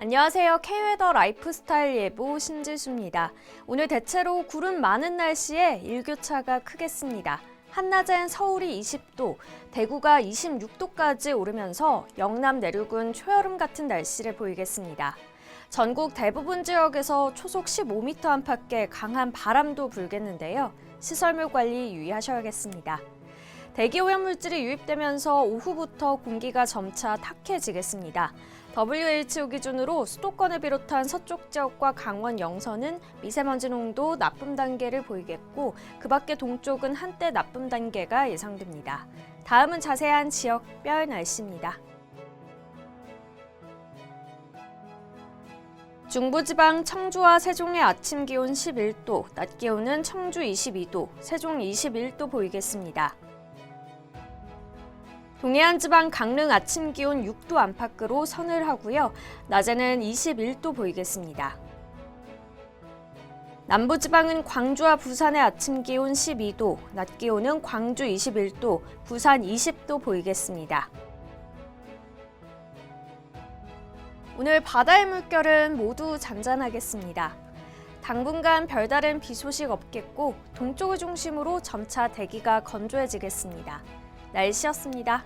안녕하세요. K웨더 라이프스타일 예보 신지수입니다. 오늘 대체로 구름 많은 날씨에 일교차가 크겠습니다. 한낮엔 서울이 20도, 대구가 26도까지 오르면서 영남 내륙은 초여름 같은 날씨를 보이겠습니다. 전국 대부분 지역에서 초속 15m 안팎의 강한 바람도 불겠는데요. 시설물 관리 유의하셔야겠습니다. 대기 오염물질이 유입되면서 오후부터 공기가 점차 탁해지겠습니다. WHO 기준으로 수도권을 비롯한 서쪽 지역과 강원 영서는 미세먼지 농도 나쁨 단계를 보이겠고 그 밖에 동쪽은 한때 나쁨 단계가 예상됩니다. 다음은 자세한 지역별 날씨입니다. 중부지방 청주와 세종의 아침 기온 11도, 낮 기온은 청주 22도, 세종 21도 보이겠습니다. 동해안 지방 강릉 아침 기온 6도 안팎으로 서늘하고요. 낮에는 21도 보이겠습니다. 남부 지방은 광주와 부산의 아침 기온 12도, 낮 기온은 광주 21도, 부산 20도 보이겠습니다. 오늘 바다의 물결은 모두 잔잔하겠습니다. 당분간 별다른 비 소식 없겠고 동쪽을 중심으로 점차 대기가 건조해지겠습니다. 날씨였습니다.